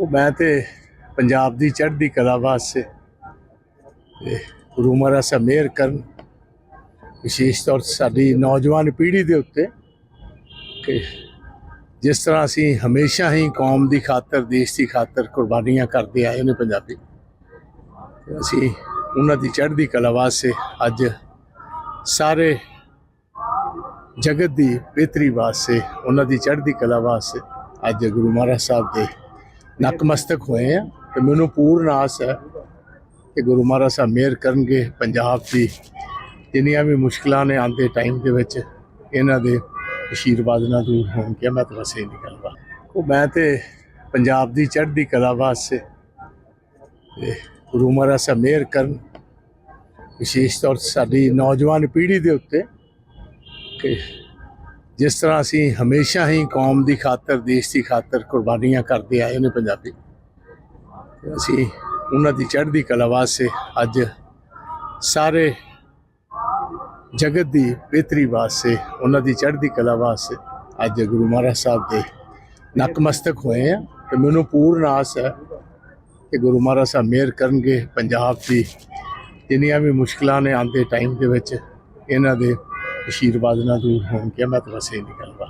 ਉਹ ਮੈਂ ਤੇ ਪੰਜਾਬ ਦੀ ਚੜ੍ਹਦੀ ਕਲਾ ਵਾਸਤੇ ਤੇ ਗੁਰੂ ਮਹਾਰਾਜ ਸਾਹਿਬ ਮਿਹਰ ਕਰਨ, ਵਿਸ਼ੇਸ਼ ਤੌਰ ਤੇ ਸਾਡੀ ਨੌਜਵਾਨ ਪੀੜ੍ਹੀ ਦੇ ਉੱਤੇ ਕਿ ਜਿਸ ਤਰ੍ਹਾਂ ਅਸੀਂ ਹਮੇਸ਼ਾ ਹੀ ਕੌਮ ਦੀ ਖਾਤਰ, ਦੇਸ਼ ਦੀ ਖਾਤਰ ਕੁਰਬਾਨੀਆਂ ਕਰਦੇ ਆਏ ਨੇ ਪੰਜਾਬੀ ਅਸੀਂ ਉਹਨਾਂ ਦੀ ਚੜ੍ਹਦੀ ਕਲਾ ਵਾਸਤੇ ਅੱਜ ਸਾਰੇ ਜਗਤ ਦੀ ਬਿਹਤਰੀ ਵਾਸਤੇ, ਉਹਨਾਂ ਦੀ ਚੜ੍ਹਦੀ ਕਲਾ ਵਾਸਤੇ ਅੱਜ ਗੁਰੂ ਮਹਾਰਾਜ ਸਾਹਿਬ ਦੇ ਨਕਮਸਤਕ ਹੋਏ ਆ ਤੇ ਮੈਨੂੰ ਪੂਰਨ ਆਸ ਹੈ ਕਿ ਗੁਰੂ ਮਹਾਰਾਜ ਸਾਹਿਬ ਮਿਹਰ ਕਰਨਗੇ ਪੰਜਾਬ ਦੀ। ਜਿੰਨੀਆਂ ਵੀ ਮੁਸ਼ਕਲਾਂ ਨੇ ਆਉਂਦੇ ਟਾਈਮ ਦੇ ਵਿੱਚ, ਇਹਨਾਂ ਦੇ ਆਸ਼ੀਰਵਾਦ ਨਾਲ ਦੂਰ ਹੋਣਗੀਆਂ ਮੈਂ ਤਾਂ ਬਸ ਨਹੀਂ ਨਿਕਲਵਾ ਉਹ ਮੈਂ ਤੇ ਪੰਜਾਬ ਦੀ ਚੜ੍ਹਦੀ ਕਲਾ ਵਾਸਤੇ ਤੇ ਗੁਰੂ ਮਹਾਰਾਜ ਸਾਹਿਬ ਮਿਹਰ ਕਰਨ, ਵਿਸ਼ੇਸ਼ ਤੌਰ ਸਾਡੀ ਨੌਜਵਾਨ ਪੀੜ੍ਹੀ ਦੇ ਉੱਤੇ ਕਿ ਜਿਸ ਤਰ੍ਹਾਂ ਅਸੀਂ ਹਮੇਸ਼ਾ ਹੀ ਕੌਮ ਦੀ ਖਾਤਰ, ਦੇਸ਼ ਦੀ ਖਾਤਰ ਕੁਰਬਾਨੀਆਂ ਕਰਦੇ ਆਏ ਨੇ ਪੰਜਾਬੀ। ਅਸੀਂ ਉਹਨਾਂ ਦੀ ਚੜ੍ਹਦੀ ਕਲਾ ਵਾਸਤੇ ਅੱਜ ਸਾਰੇ ਜਗਤ ਦੀ ਬਿਹਤਰੀ ਵਾਸਤੇ, ਉਹਨਾਂ ਦੀ ਚੜ੍ਹਦੀ ਕਲਾ ਵਾਸਤੇ ਅੱਜ ਗੁਰੂ ਮਹਾਰਾਜ ਸਾਹਿਬ ਦੇ ਨਕਮਸਤਕ ਹੋਏ ਆ ਤੇ ਮੈਨੂੰ ਪੂਰਨ ਆਸ ਹੈ ਕਿ ਗੁਰੂ ਮਹਾਰਾਜ ਸਾਹਿਬ ਮਿਹਰ ਕਰਨਗੇ, ਪੰਜਾਬ ਦੀ ਜਿੰਨੀਆਂ ਵੀ ਮੁਸ਼ਕਲਾਂ ਨੇ ਆਉਂਦੇ ਟਾਈਮ ਦੇ ਵਿੱਚ, ਇਹਨਾਂ ਦੇ ਆਸ਼ੀਰਵਾਦ ਨਾਲ ਦੂਰ ਹੋਣਗੀਆਂ ਮੈਂ ਤਾਂ ਬਸ ਇਹ ਕਰਦਾ।